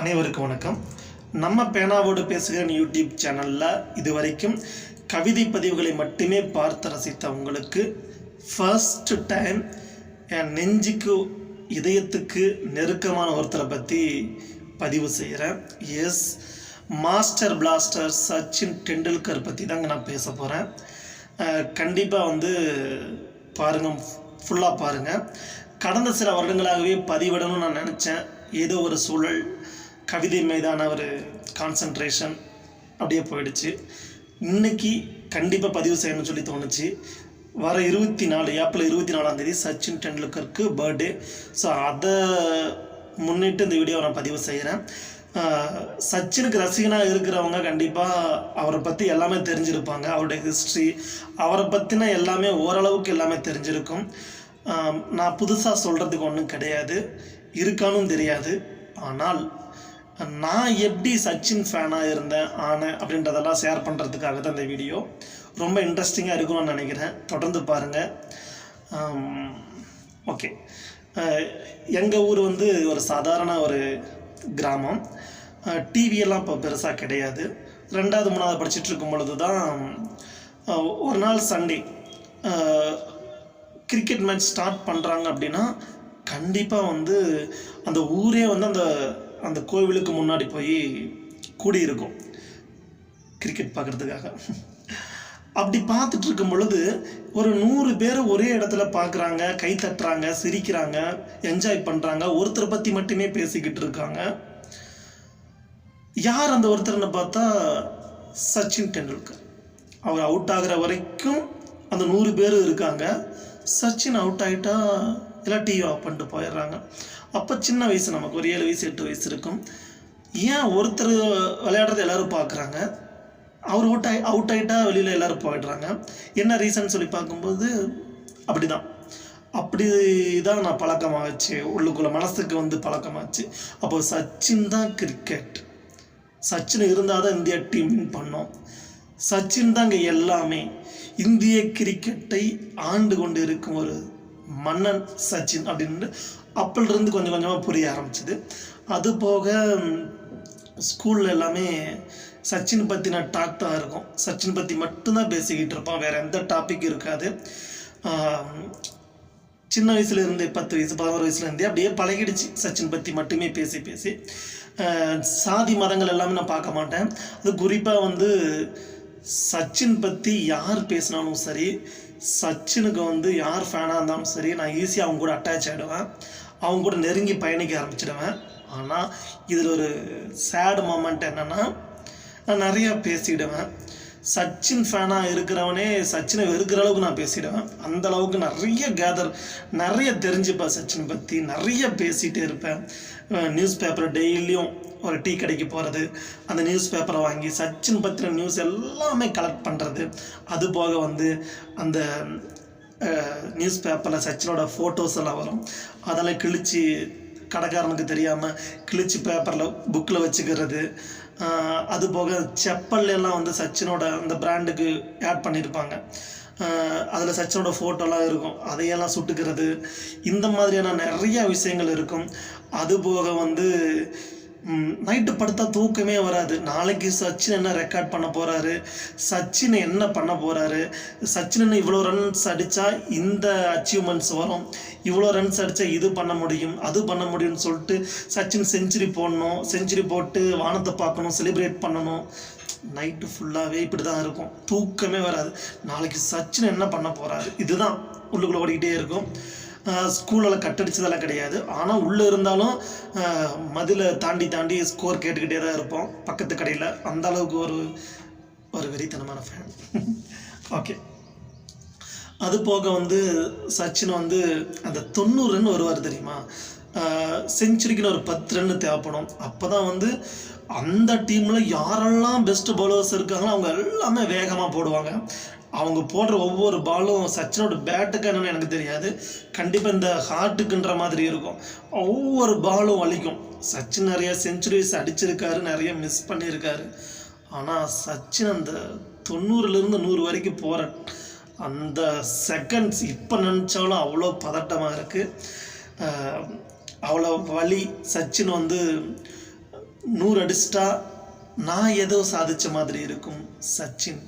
அனைவருக்கும் வணக்கம். நம்ம பேனாவோடு பேசுகிறேன் யூடியூப் சேனலில் இதுவரைக்கும் கவிதை பதிவுகளை மட்டுமே பார்த்து ரசித்த உங்களுக்கு ஃபர்ஸ்ட் டைம் என் நெஞ்சுக்கு இதயத்துக்கு நெருக்கமான ஒருத்தரை பற்றி பதிவு செய்கிறேன் yes master blaster Sachin Tendulkar பற்றி தாங்க நான் பேச போகிறேன் கண்டிப்பாக வந்து பாருங்கள் ஃபுல்லாக பாருங்கள் கடந்த சில வருடங்களாகவே பதிவிடணும்னு நான் நினச்சேன். ஏதோ ஒரு சூழல் கவிதை மீதான ஒரு கான்சன்ட்ரேஷன் அப்படியே போயிடுச்சு. இன்னைக்கு கண்டிப்பாக பதிவு செய்யணும்னு சொல்லி தோணுச்சு. வர இருபத்தி நாலு ஏப்ரல் இருபத்தி நாலாம் தேதி சச்சின் டெண்டுல்கருக்கு பர்த்டே ஸோ அதை முன்னிட்டு இந்த வீடியோவை நான் பதிவு செய்கிறேன் சச்சினுக்கு ரசிகனாக இருக்கிறவங்க கண்டிப்பாக அவரை பற்றி எல்லாமே தெரிஞ்சிருப்பாங்க. அவருடைய ஹிஸ்ட்ரி அவரை பற்றின எல்லாமே ஓரளவுக்கு எல்லாமே தெரிஞ்சிருக்கும். நான் புதுசாக சொல்கிறதுக்கு ஒன்றும் கிடையாது. இருக்கானும் தெரியாது. ஆனால் நான் எப்படி சச்சின் ஃபேனாக இருந்தேன் ஆனேன் அப்படின்றதெல்லாம் ஷேர் பண்ணுறதுக்காக தான் இந்த வீடியோ ரொம்ப இன்ட்ரெஸ்டிங்காக இருக்கும்னு நினைக்கிறேன். தொடர்ந்து பாருங்கள் ஓகே எங்கள் ஊர் வந்து ஒரு சாதாரண ஒரு கிராமம். டிவியெல்லாம் இப்போ பெருசாக கிடையாது. ரெண்டாவது மூணாவது படிச்சுட்டு இருக்கும் பொழுது தான் ஒரு நாள் சண்டே கிரிக்கெட் மேட்ச் ஸ்டார்ட் பண்ணுறாங்க அப்படின்னா கண்டிப்பாக வந்து அந்த ஊரே வந்து அந்த அந்த கோவிலுக்கு முன்னாடி போய் கூடியிருக்கும். கிரிக்கெட் பார்க்குறதுக்காக. அப்படி பார்த்துட்டு இருக்கும் பொழுது ஒரு நூறு பேர் ஒரே இடத்துல பார்க்குறாங்க கை தட்டுறாங்க சிரிக்கிறாங்க என்ஜாய் பண்ணுறாங்க ஒருத்தரை பற்றி மட்டுமே பேசிக்கிட்டு இருக்காங்க. யார் அந்த ஒருத்தர்னு பார்த்தா சச்சின் டெண்டுல்கர். அவர் அவுட் ஆகுற வரைக்கும் அந்த நூறு பேர் இருக்காங்க. சச்சின் அவுட் ஆகிட்டா எல்லாம் டிவி ஆஃப் பண்ணிட்டு போயிடுறாங்க. அப்போ சின்ன வயசு நமக்கு ஒரு ஏழு வயசு எட்டு வயசு இருக்கும். ஏன் ஒருத்தர் விளையாடுறது எல்லோரும் பார்க்குறாங்க? அவர் அவுட் ஆகி அவுட் ஆகிட்டா வெளியில் எல்லோரும் போயிடுறாங்க. என்ன ரீசன் சொல்லி பார்க்கும்போது அப்படிதான். அப்படி தான் நான் பழக்கமாகச்சு உள்ளுக்குள்ளே மனசுக்கு வந்து பழக்கமாச்சு. அப்போ சச்சின் தான் கிரிக்கெட் சச்சின் இருந்தால் தான் இந்தியா டீம் வின் பண்ணோம். சச்சின் தான் இங்கே எல்லாமே. இந்திய கிரிக்கெட்டை ஆண்டு கொண்டு இருக்கும் ஒரு மன்னன் சச்சின் அப்படின்னு அப்போலிருந்து கொஞ்சம் கொஞ்சமாக புரிய ஆரம்பிச்சிது. அது போக ஸ்கூலில் எல்லாமே சச்சின் பற்றின டாக் தான் இருக்கும். சச்சின் பற்றி மட்டும்தான் பேசிக்கிட்டு இருப்பான். வேறு எந்த டாபிக் இருக்காது. சின்ன வயசுலேருந்து பத்து வயசு பதினோரு வயசுலேருந்தே அப்படியே பழகிடுச்சு. சச்சின் பற்றி மட்டுமே பேசி பேசி. சாதி மதங்கள் எல்லாமே நான் பார்க்க மாட்டேன். அது குறிப்பாக வந்து சச்சின் பற்றி யார் பேசினாலும் சரி சச்சினுக்கு வந்து யார் ஃபேனாக இருந்தாலும் சரி நான் ஈஸியாக அவங்க கூட அட்டாச் ஆகிடுவேன் அவங்க கூட நெருங்கி பயணிக்க ஆரம்பிச்சிடுவேன். ஆனால் இதில் ஒரு சேடு மூமெண்ட் என்னென்னா நான் நிறையா பேசிடுவேன். சச்சின் ஃபேனாக இருக்கிறவனே சச்சினை வெறுக்கிற அளவுக்கு நான் பேசிடுவேன். அந்த அளவுக்கு நிறைய கேதர் நிறைய தெரிஞ்சுப்பேன் சச்சின் பற்றி நிறைய பேசிகிட்டே இருப்பேன். நியூஸ் பேப்பர் டெய்லியும் ஒரு டீ கடைக்கு போகிறது அந்த நியூஸ் பேப்பரை வாங்கி சச்சின் பற்றின நியூஸ் எல்லாமே கலெக்ட் பண்ணுறது அது போக வந்து அந்த நியூஸ் பேப்பரில் சச்சினோட ஃபோட்டோஸ் எல்லாம் வரும். அதெல்லாம் கிழிச்சு கடைக்காரனுக்கு தெரியாமல் கிழிச்சு பேப்பரில் புக்கில் வச்சுக்கிறது அதுபோக அது போக செப்பல் எல்லாம் வந்து சச்சினோட அந்த பிராண்டுக்கு ஆட் பண்ணியிருப்பாங்க அதில் சச்சினோட ஃபோட்டோலாம் இருக்கும். அதையெல்லாம் சுட்டுக்கிறது. இந்த மாதிரியான நிறைய விஷயங்கள் இருக்கும். அது போக வந்து நைட்டு படுத்தா தூக்கமே வராது. நாளைக்கு சச்சின் என்ன ரெக்கார்ட் பண்ண போகிறாரு சச்சின் என்ன பண்ண போகிறாரு சச்சின் இவ்வளோ ரன்ஸ் அடித்தா இந்த அச்சீவ்மெண்ட்ஸ் வரும். இவ்வளோ ரன்ஸ் அடித்தா இது பண்ண முடியும் அது பண்ண முடியும்னு சொல்லிட்டு சச்சின் செஞ்சுரி போடணும் செஞ்சுரி போட்டு வானத்தை பார்க்கணும் செலிப்ரேட் பண்ணணும். நைட்டு ஃபுல்லாகவே இப்படி தான் இருக்கும். தூக்கமே வராது. நாளைக்கு சச்சின் என்ன பண்ண போகிறாரு இதுதான் உள்ளுக்குள்ளே ஓடிக்கிட்டே இருக்கும். ஸ்கூலில் கட்டடிச்சதெல்லாம் கிடையாது. ஆனால் உள்ளே இருந்தாலும் மதிலை தாண்டி தாண்டி ஸ்கோர் கேட்டுக்கிட்டே தான் இருப்போம். பக்கத்து கடையில். அந்த அளவுக்கு ஒரு ஒரு வெறித்தனமான ஃபேன் ஓகே அது போக வந்து சச்சின் வந்து அந்த தொண்ணூறு ரன் வருவார் தெரியுமா? செஞ்சுரிக்குன்னு ஒரு பத்து ரன் தேவைப்படும். அப்போ தான் வந்து அந்த டீமில் யாரெல்லாம் பெஸ்ட் பவுலர்ஸ் இருக்காங்களோ அவங்க எல்லாமே வேகமாக போடுவாங்க. அவங்க போடுற ஒவ்வொரு பாலும் சச்சினோட பேட்டுக்கு என்னென்னு எனக்கு தெரியாது. கண்டிப்பாக இந்த ஹார்ட்டுக்குன்ற மாதிரி இருக்கும். ஒவ்வொரு பாலும் வலிக்கும். சச்சின் நிறைய செஞ்சுரிஸ் அடிச்சிருக்காரு நிறைய மிஸ் பண்ணியிருக்காரு ஆனால் சச்சின் அந்த தொண்ணூறுலேருந்து நூறு வரைக்கும் போகிற அந்த செகண்ட்ஸ் இப்போ நினச்சாலும் அவ்வளோ பதட்டமாக இருக்குது அவ்வளோ வலி. சச்சின் வந்து நூறு அடிச்சிட்டா நான் ஏதோ சாதித்த மாதிரி இருக்கும். சச்சின்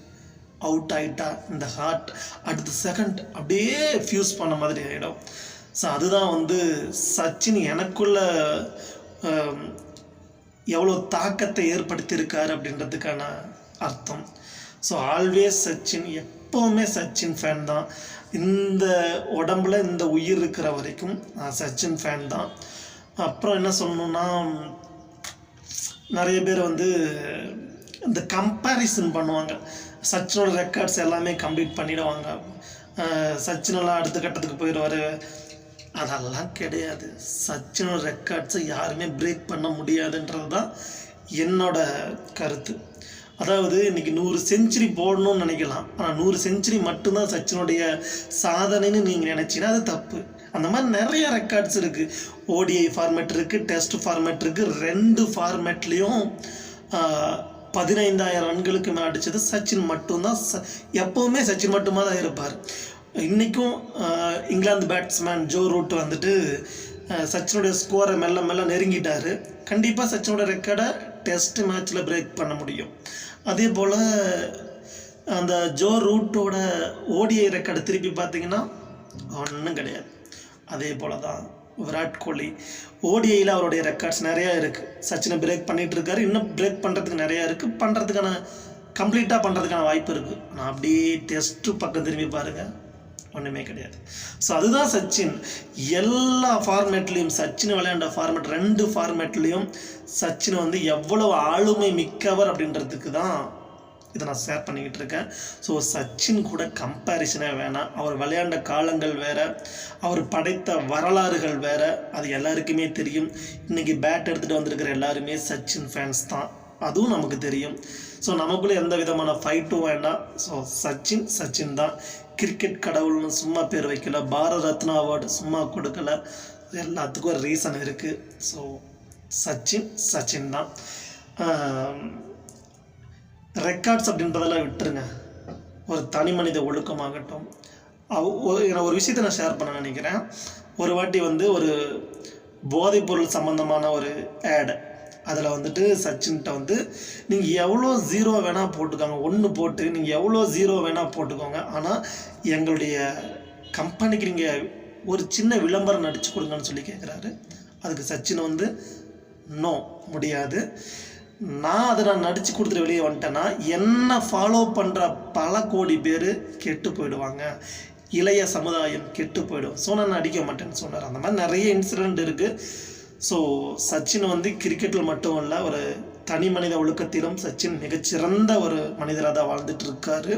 அவுட் ஆயிட்டா இந்த ஹார்ட் அடுத்த செகண்ட் அப்படியே ஃபியூஸ் பண்ண மாதிரி ஆகிடும் ஸோ அதுதான் வந்து சச்சின் எனக்குள்ள எவ்வளோ தாக்கத்தை ஏற்படுத்தியிருக்காரு அப்படின்றதுக்கான அர்த்தம். ஸோ ஆல்வேஸ் சச்சின் எப்போவுமே சச்சின் ஃபேன் தான். இந்த உடம்புல இந்த உயிர் இருக்கிற வரைக்கும் நான் சச்சின் ஃபேன் தான். அப்புறம் என்ன சொல்லணும்னா நிறைய பேர் வந்து இந்த கம்பேரிசன் பண்ணுவாங்க. சச்சினோட ரெக்கார்ட்ஸ் எல்லாமே கம்ப்ளீட் பண்ணிடுவாங்க. சச்சினெல்லாம் அடுத்த கட்டத்துக்கு போயிடுவார். அதெல்லாம் கிடையாது. சச்சினோட ரெக்கார்ட்ஸை யாருமே பிரேக் பண்ண முடியாதுன்றது தான் என்னோட கருத்து. அதாவது இன்றைக்கி நூறு செஞ்சுரி போடணும்னு நினைக்கலாம். ஆனால் நூறு செஞ்சுரி மட்டும்தான் சச்சினுடைய சாதனைன்னு நீங்கள் நினச்சிங்கன்னா அது தப்பு. அந்த மாதிரி நிறைய ரெக்கார்ட்ஸ் இருக்குது ஓடிஐ ஃபார்மேட் இருக்குது டெஸ்ட் ஃபார்மேட் இருக்குது ரெண்டு ஃபார்மேட்லேயும் பதினைந்தாயிரம் ரன்களுக்கு மேலே அடித்தது சச்சின் மட்டும்தான். ச எப்போவுமே சச்சின் மட்டுமா தான் இருப்பார். இன்றைக்கும் இங்கிலாந்து பேட்ஸ்மேன் ஜோ ரூட் வந்துட்டு சச்சினுடைய ஸ்கோரை மெல்ல மெல்ல நெருங்கிட்டார். கண்டிப்பாக சச்சினோட ரெக்கார்டை டெஸ்ட் மேட்ச்சில் பிரேக் பண்ண முடியும். அதே போல் அந்த ஜோ ரூட்டோட ஓடிஐ ரெக்கார்டு திருப்பி பார்த்தீங்கன்னா ஒன்றும் கிடையாது. அதே போல் தான் விராட் கோலி. ஓடிஐயில் அவருடைய ரெக்கார்ட்ஸ் நிறையா இருக்குது சச்சினை பிரேக் பண்ணிகிட்டு இருக்காரு இன்னும் பிரேக் பண்ணுறதுக்கு நிறையா இருக்குது பண்ணுறதுக்கான கம்ப்ளீட்டாக பண்ணுறதுக்கான வாய்ப்பு இருக்குது ஆனால் அப்படியே டெஸ்ட்டு பக்கம் திரும்பி பாருங்கள் ஒன்றுமே கிடையாது. ஸோ அதுதான் சச்சின். எல்லா ஃபார்மேட்லேயும் சச்சின் விளையாண்ட ஃபார்மேட் ரெண்டு ஃபார்மேட்லேயும் சச்சின் வந்து எவ்வளவு ஆளுமை மிக்கவர் அப்படின்றதுக்கு தான் இதை நான் ஷேர் பண்ணிக்கிட்டு இருக்கேன். ஸோ சச்சின் கூட கம்பேரிசனே வேணாம். அவர் விளையாண்ட காலங்கள் வேறு. அவர் படைத்த வரலாறுகள் வேறு. அது எல்லாருக்குமே தெரியும். இன்றைக்கி பேட் எடுத்துகிட்டு வந்திருக்கிற எல்லாருமே சச்சின் ஃபேன்ஸ் தான். அதுவும் நமக்கு தெரியும். ஸோ நமக்குள்ளே எந்த விதமான ஃபைட்டும் வேண்டாம் ஸோ சச்சின் சச்சின் தான். கிரிக்கெட் கடவுள்னு சும்மா பேர் வைக்கல. பாரத ரத்னா அவார்டு சும்மா கொடுக்கல. எல்லாத்துக்கும் ஒரு ரீசன் இருக்குது ஸோ சச்சின் சச்சின் தான். ரெக்கார்ட்ஸ் அப்படின்றதெல்லாம் விட்டுருங்க. ஒரு தனி மனித ஒழுக்கமாகட்டும். அவ- நான் ஒரு விஷயத்தை நான் ஷேர் பண்ண நினைக்கிறேன். ஒரு வாட்டி வந்து ஒரு போதைப்பொருள் சம்மந்தமான ஒரு ஆடு அதில் வந்துட்டு சச்சின்கிட்ட வந்து நீங்கள் எவ்வளோ ஜீரோ வேணால் போட்டுக்கோங்க. ஒன்று போட்டு நீங்கள் எவ்வளோ ஜீரோ வேணால் போட்டுக்கோங்க. ஆனால் எங்களுடைய கம்பெனிக்கு நீங்கள் ஒரு சின்ன விளம்பரம் நடிச்சு கொடுங்கன்னு சொல்லி கேட்குறாரு அதுக்கு சச்சின் வந்து நோ முடியாது. நான் அதை நான் நடித்து கொடுத்துட்டு வெளியே வந்துட்டேன்னா என்னை ஃபாலோ பண்ணுற பல கோடி பேர் கெட்டு போயிடுவாங்க. இளைய சமுதாயம் கெட்டு போயிடும். ஸோ நான் நடிக்க மாட்டேன்னு சொன்னார். அந்த மாதிரி நிறைய இன்சிடெண்ட் இருக்குது ஸோ சச்சின் வந்து கிரிக்கெட்டில் மட்டும் இல்லை ஒரு தனி மனித ஒழுக்கத்திலும் சச்சின் மிகச்சிறந்த ஒரு மனிதராக தான் வாழ்ந்துட்டு இருக்காரு.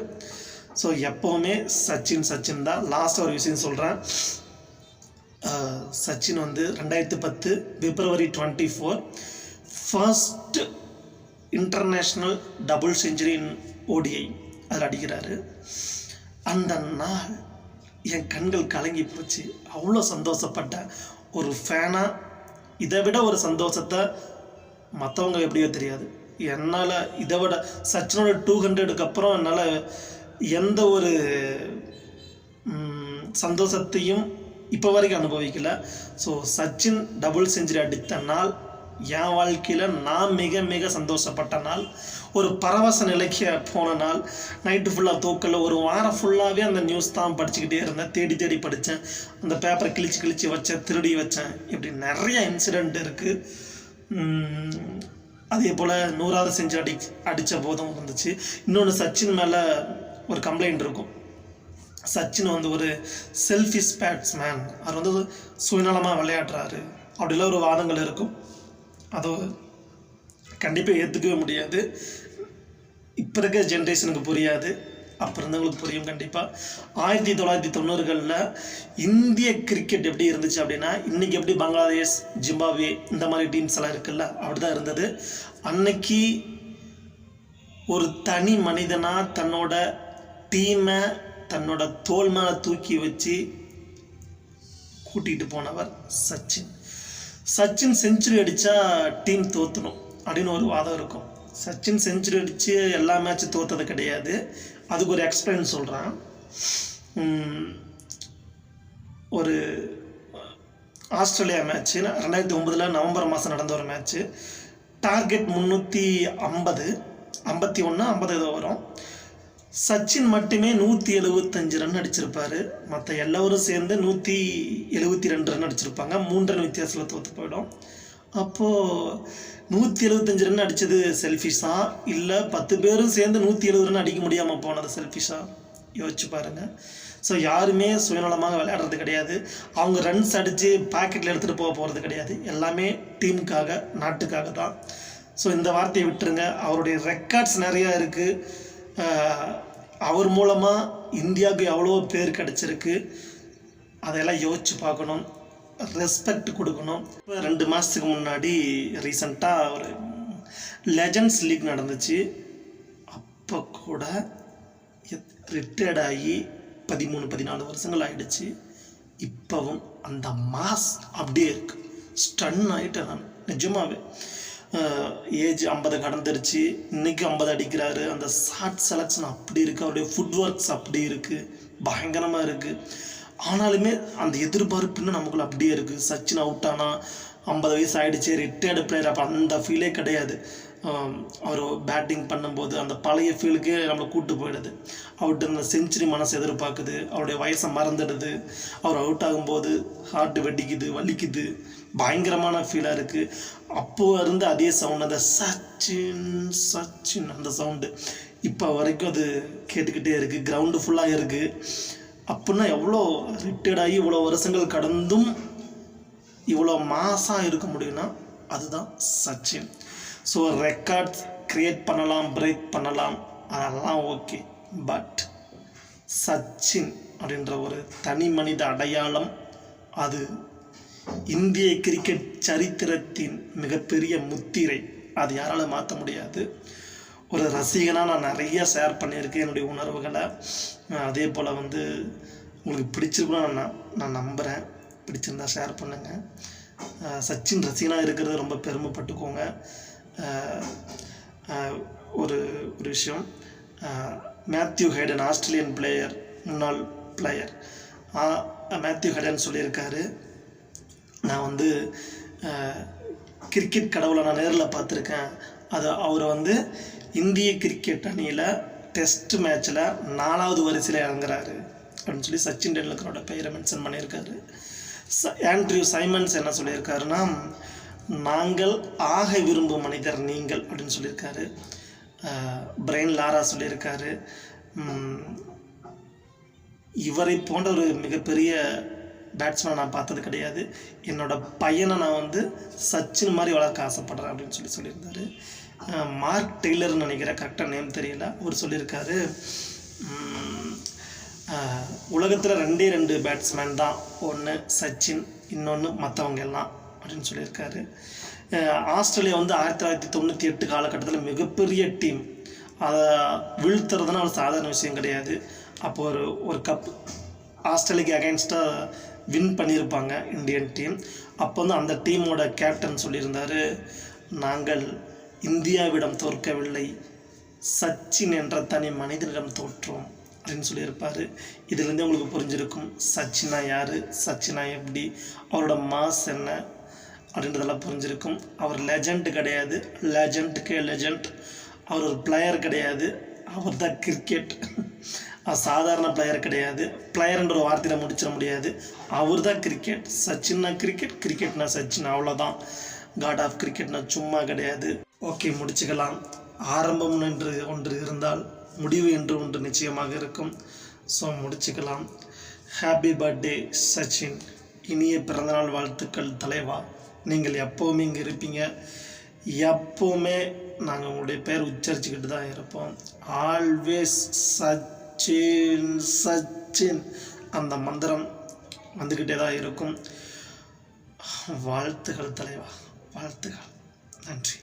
ஸோ எப்போவுமே சச்சின் சச்சின் தான். லாஸ்ட் ஒரு விஷயம் சொல்கிறேன் சச்சின் வந்து ரெண்டாயிரத்தி பத்து February twenty four first international double century in ODI அதில் அடிக்கிறாரு. அந்த நாள் என் கண்கள் கலங்கி போச்சு. அவ்வளோ சந்தோஷப்பட்டேன். ஒரு ஃபேனாக இதை விட ஒரு சந்தோஷத்தை மற்றவங்க எப்படியோ தெரியாது. என்னால் இதை விட சச்சினோட டூ ஹண்ட்ரடுக்கு அப்புறம் என்னால் எந்த ஒரு சந்தோஷத்தையும் இப்போ வரைக்கும் அனுபவிக்கல. ஸோ சச்சின் டபுள் செஞ்சுரி அடித்த நாள் என் வாழ்க்கையில் நான் மிக மிக சந்தோஷப்பட்ட நாள். ஒரு பரவச நிலைக்கு போன நாள். நைட்டு ஃபுல்லாக தூக்கல ஒரு வாரம் ஃபுல்லாகவே அந்த நியூஸ் தான் படிச்சுக்கிட்டே இருந்தேன். தேடி தேடி படித்தேன் அந்த பேப்பரை கிழிச்சு கிழிச்சு வச்சேன் திருடி வச்சேன். இப்படி நிறைய இன்சிடெண்ட் இருக்குது அதே போல் நூறாவது செஞ்சு அடி அடித்த போதும் இருந்துச்சு இன்னொன்று சச்சின் மேலே ஒரு கம்ப்ளைண்ட் இருக்கும். சச்சின் வந்து ஒரு செல்ஃபிஷ் பேட்ஸ்மேன் அவர் வந்து சுயநலமாக விளையாடுறாரு. அப்படிலாம் ஒரு வாதங்கள் இருக்கும். அதை கண்டிப்பாக ஏற்றுக்கவே முடியாது. இப்போ இருக்க ஜென்ரேஷனுக்கு புரியாது. அப்போ இருந்தவங்களுக்கு புரியும் கண்டிப்பாக ஆயிரத்தி தொள்ளாயிரத்தி தொண்ணூறுகளில் இந்திய கிரிக்கெட் எப்படி இருந்துச்சு அப்படின்னா இன்றைக்கி எப்படி பங்களாதேஷ் ஜிம்பாப்வே இந்த மாதிரி டீம்ஸ் எல்லாம் இருக்குல்ல அப்படி தான் இருந்தது. அன்னைக்கு ஒரு தனி மனிதனாக தன்னோட டீமை தன்னோட தோல் மேலே தூக்கி வச்சு கூட்டிகிட்டு போனவர் சச்சின். சச்சின் செஞ்சுரி அடித்தா டீம் தோற்றணும் அப்படின்னு ஒரு வாதம் இருக்கும். சச்சின் செஞ்சுரி அடித்து எல்லா மேட்ச்சும் தோற்றது கிடையாது. அதுக்கு ஒரு எக்ஸ்பிளைன் சொல்கிறேன் ஒரு ஆஸ்திரேலியா மேட்ச்சு ரெண்டாயிரத்தி ஒம்பதில் நவம்பர் மாதம் நடந்த ஒரு மேட்ச்சு டார்கெட் முந்நூற்றி ஐம்பது ஐம்பத்தி ஒன்று ஐம்பது ஏதோ வரும். சச்சின் மட்டுமே நூற்றி எழுபத்தஞ்சு ரன் அடிச்சிருப்பாரு. மற்ற எல்லோரும் சேர்ந்து நூற்றி எழுபத்தி ரெண்டு ரன் அடிச்சிருப்பாங்க. மூன்று ரன் வித்தியாசத்தில் தோற்று போயிடும். அப்போது நூற்றி எழுபத்தஞ்சு ரன் அடித்தது செல்ஃபிஷா? இல்லை பத்து பேரும் சேர்ந்து நூற்றி எழுபது ரன் அடிக்க முடியாமல் போனது செல்ஃபிஷா? யோசிச்சு பாருங்கள் ஸோ யாருமே சுயநலமாக விளையாடுறது கிடையாது. அவங்க ரன்ஸ் அடித்து பாக்கெட்டில் எடுத்துகிட்டு போக போகிறது கிடையாது. எல்லாமே டீமுக்காக நாட்டுக்காக தான். ஸோ இந்த வார்த்தையை விட்டுருங்க. அவருடைய ரெக்கார்ட்ஸ் நிறையா இருக்குது அவர் மூலமாக இந்தியாவுக்கு எவ்வளோ பேர் கிடச்சிருக்கு. அதையெல்லாம் யோசிச்சு பார்க்கணும். ரெஸ்பெக்ட் கொடுக்கணும். இப்போ ரெண்டு மாதத்துக்கு முன்னாடி ரீசண்டாக ஒரு லெஜண்ட்ஸ் லீக் நடந்துச்சு. அப்போ கூட ரிட்டையர்ட் ஆகி பதிமூணு பதினாலு வருஷங்கள் ஆகிடுச்சு இப்போவும் அந்த மாஸ் அப்படியே இருக்குது ஸ்டன் ஆகிட்டேன் நான். நிஜமாகவே ஏஜ் ஐம்பது கடந்துருச்சு. இன்னைக்கு ஐம்பது அடிக்கிறாரு. அந்த ஷார்ட் செலக்ஷன் அப்படி இருக்குது அவருடைய ஃபுட் ஒர்க்ஸ் அப்படி இருக்குது பயங்கரமாக இருக்குது ஆனாலுமே அந்த எதிர்பார்ப்புன்னு நமக்குள்ள அப்படியே இருக்குது சச்சின் அவுட் ஆனால் ஐம்பது வயசு ஆகிடுச்சு ரிட்டையர்டு பிளேயர் அப்போ அந்த ஃபீலே கிடையாது. அவர் பேட்டிங் பண்ணும்போது அந்த பழைய ஃபீலுக்கே நம்மளை கூட்டு போயிடுது. அவர்கிட்ட இருந்த செஞ்சுரி மனசு எதிர்பார்க்குது. அவருடைய வயசை மறந்துடுது. அவர் அவுட் ஆகும்போது ஹார்ட் வெடிக்குது வலிக்குது. பயங்கரமான ஃபீலாக இருக்குது அப்போ இருந்து அதே சவுண்ட் அந்த சச்சின் சச்சின் அந்த சவுண்டு இப்போ வரைக்கும் அது கேட்டுக்கிட்டே இருக்குது கிரவுண்டு ஃபுல்லாக இருக்குது அப்படின்னா எவ்வளோ ரிட்டையர்டாகி இவ்வளோ வருஷங்கள் கடந்தும் இவ்வளோ மாசாக இருக்க முடியும்னா அதுதான் சச்சின். ஸோ ரெக்கார்ட்ஸ் க்ரியேட் பண்ணலாம் பிரேக் பண்ணலாம். அதெல்லாம் ஓகே பட் சச்சின் அப்படின்ற ஒரு தனி மனித அடையாளம் அது இந்திய கிரிக்கெட் சரித்திரத்தின் மிகப்பெரிய முத்திரை. அது யாரால் மாற்ற முடியாது. ஒரு ரசிகனாக நான் நிறைய ஷேர் பண்ணியிருக்கேன் என்னுடைய உணர்வுகளை. அதே போல் வந்து உங்களுக்கு பிடிச்சிருக்குன்னு நான் நான் நம்புகிறேன் பிடிச்சிருந்தா ஷேர் பண்ணுங்கள் சச்சின் ரசிகனாக இருக்கிறது ரொம்ப பெருமைப்பட்டுக்கோங்க. ஒரு ஒரு விஷயம். மேத்யூ ஹைடன் ஆஸ்திரேலியன் பிளேயர் முன்னாள் பிளேயர். மேத்யூ ஹைடன் சொல்லியிருக்காரு. நான் வந்து கிரிக்கெட் கடவுளை நான் நேரில் பார்த்துருக்கேன். அது அவர் வந்து இந்திய கிரிக்கெட் அணியில் டெஸ்ட் மேட்ச்சில் நாலாவது வரிசையில் இறங்குறாரு. அப்படின்னு சொல்லி சச்சின் டெண்டுல்கரோட பெயரை மென்ஷன் பண்ணியிருக்காரு. ச ஆண்ட்ரியூ சைமன்ஸ் என்ன சொல்லியிருக்காருன்னா நாங்கள் ஆக விரும்பும் மனிதர் நீங்கள் அப்படின்னு சொல்லியிருக்காரு. பிரெயின் லாரா சொல்லியிருக்காரு. இவரை போன்ற ஒரு மிகப்பெரிய பேட்ஸ்மேன் நான் பார்த்தது கிடையாது. என்னோட பையனை நான் வந்து சச்சின் மாதிரி வளர்க்க ஆசைப்பட்றேன் அப்படின்னு சொல்லி சொல்லியிருந்தாரு. மார்க் டெய்லர்னு நினைக்கிறேன் கரெக்டாக நேம் தெரியல. அவர் சொல்லியிருக்காரு உலகத்தில் ரெண்டே ரெண்டு பேட்ஸ்மேன் தான். ஒன்று சச்சின் இன்னொன்று மற்றவங்க எல்லாம். அப்படின்னு சொல்லியிருக்காரு. ஆஸ்திரேலியா வந்து ஆயிரத்தி தொள்ளாயிரத்தி தொண்ணூற்றி எட்டு காலகட்டத்தில் மிகப்பெரிய டீம் அதை வீழ்த்துறதுனா ஒரு சாதாரண விஷயம் கிடையாது. அப்போ ஒரு ஒரு கப் ஆஸ்திரேலியாக்கு அகைன்ஸ்டாக வின் பண்ணியிருப்பாங்க இந்தியன் டீம் அப்போ வந்து அந்த டீமோட கேப்டன் சொல்லியிருந்தார் நாங்கள் இந்தியாவிடம் தோற்கவில்லை. சச்சின் என்ற தனி மனிதனிடம் தோற்றோம் அப்படின்னு சொல்லியிருப்பார். இதுலேருந்தே உங்களுக்கு புரிஞ்சிருக்கும் சச்சினா யார் சச்சினா எப்படி அவரோட மாஸ் என்ன அப்படின்றதெல்லாம் புரிஞ்சிருக்கும். அவர் லெஜண்ட் கிடையாது. லெஜண்ட்டுக்கே லெஜண்ட் அவர் ஒரு பிளேயர் கிடையாது. அவர் தான் கிரிக்கெட் சாதாரண பிளேயர் கிடையாது. பிளேயர்ன்ற ஒரு வார்த்தையில் முடிச்சிட முடியாது. அவர் தான் கிரிக்கெட் சச்சின்னா கிரிக்கெட் கிரிக்கெட்னா சச்சின் அவ்வளோதான் காட் ஆஃப் கிரிக்கெட்னா சும்மா கிடையாது. ஓகே முடிச்சுக்கலாம். ஆரம்பம் என்று ஒன்று இருந்தால் முடிவு என்று ஒன்று நிச்சயமாக இருக்கும். ஸோ முடிச்சுக்கலாம். Happy birthday Sachin. இனிய பிறந்தநாள் வாழ்த்துக்கள் தலைவா. நீங்கள் எப்போவுமே இங்கே இருப்பீங்க. எப்போவுமே நாங்கள் உங்களுடைய பேர் உச்சரிச்சுக்கிட்டு தான் இருப்போம். ஆல்வேஸ் சச்சின் சச்சின் அந்த மந்திரம் வந்துக்கிட்டே தான் இருக்கும். வாழ்த்துகள் தலைவா வாழ்த்துகள். நன்றி.